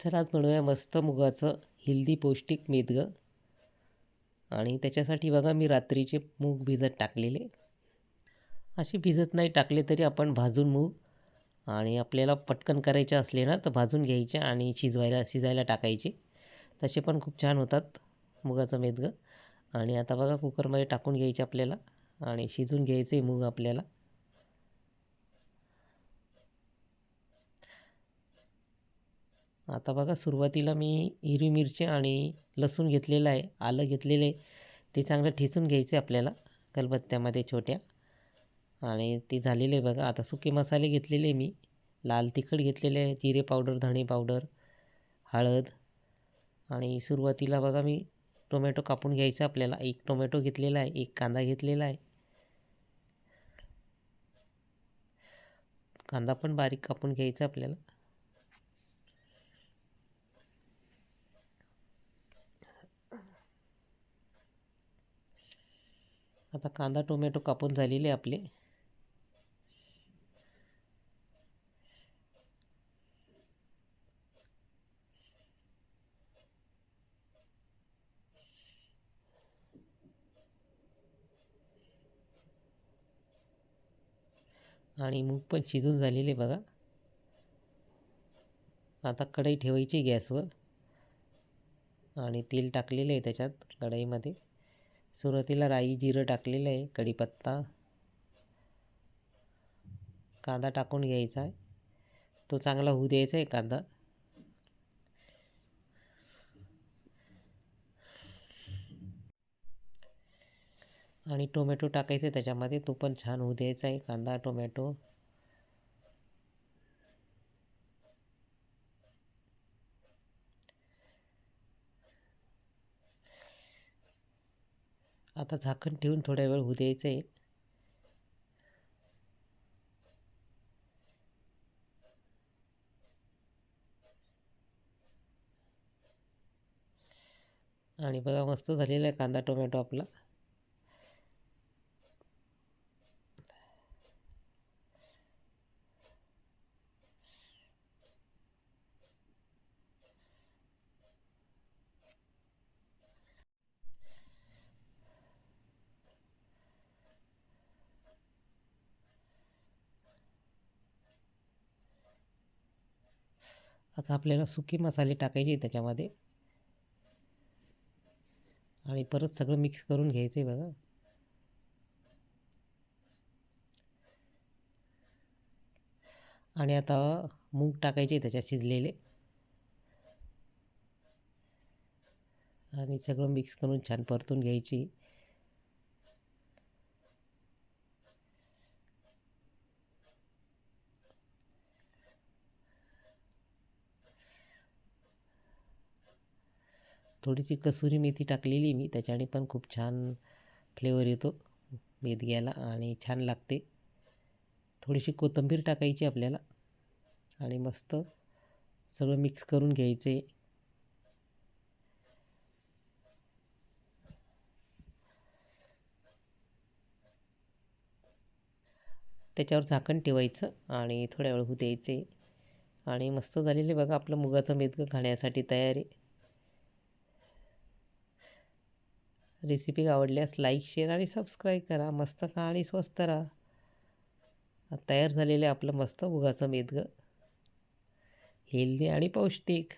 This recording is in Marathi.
चला आज बनवूया मस्त मुगाचं हेल्दी पौष्टिक मेदगं आणि त्याच्यासाठी बघा मी रात्रीचे मूग भिजत टाकलेले. असे भिजत नाही टाकले तरी आपण भाजून मूग आणि आपल्याला पटकन करायचे असले ना तर भाजून घ्यायचे आणि शिजवायला शिजायला टाकायचे. तसे पण खूप छान होतात मुगाचं मेदगं आणि आता बघा कुकरमध्ये टाकून घ्यायचे आपल्याला आणि शिजून घ्यायचे मूग आपल्याला. आता बघा सुरुवातीला मी हिरवी मिरची आणि लसूण घेतलेलं आहे आलं घेतलेलं आहे. ते चांगलं ठेचून घ्यायचे आपल्याला कलबत्त्यामध्ये छोट्या. आणि ते झालेलं आहे बघा आता सुके मसाले घेतलेले मी. लाल तिखट घेतलेले आहे जिरे पावडर धणे पावडर हळद. आणि सुरुवातीला बघा मी टोमॅटो कापून घ्यायचा आपल्याला. एक टोमॅटो घेतलेला आहे एक कांदा घेतलेला आहे. कांदा पण बारीक कापून घ्यायचा आपल्याला. आता कांदा टोमॅटो कापून झालेले आपले. आणि मूग पण शिजून झालेले बघा. आता कढई ठेवायची गॅसवर. आणि तेल टाकलेले आहे त्याच्यात कढईमध्ये. सुरुवातीला राई जिरं टाकलेलं आहे कढीपत्ता कांदा टाकून घ्यायचा आहे. तो चांगला होऊ द्यायचा आहे कांदा. आणि टोमॅटो टाकायचं आहे त्याच्यामध्ये तो पण छान होऊ द्यायचा आहे. कांदा टोमॅटो आता झाकण ठेवून थोड्या वेळ होऊ द्यायचं आहे. आणि बघा मस्त झालेला आहे कांदा टोमॅटो आपला. आता आपल्याला सुके मसाले टाकायचे त्याच्यामध्ये. आणि परत सगळं मिक्स करून घ्यायचं आहे बघा. आणि आता मूग टाकायचे त्याच्यात शिजलेले. आणि सगळं मिक्स करून छान परतून घ्यायची. थोडीशी कसुरी मेथी टाकलेली मी त्याच्याने पण खूप छान फ्लेवर येतो मेदग्याला आणि छान लागते. थोडीशी कोथिंबीर टाकायची आपल्याला आणि मस्त सगळं मिक्स करून घ्यायचे. त्याच्यावर झाकण ठेवायचं आणि थोड्या वेळ होऊ द्यायचे. आणि मस्त झालेले बघा आपलं मुगाचं मेदगं खाण्यासाठी तयार आहे. रेसिपी आवडल्यास लाईक शेअर आणि सबस्क्राईब करा. मस्त खा आणि स्वस्त राहा. तयार झालेलं आपलं मस्त मुगाचं मेदगं. हेल्दी आणि पौष्टिक.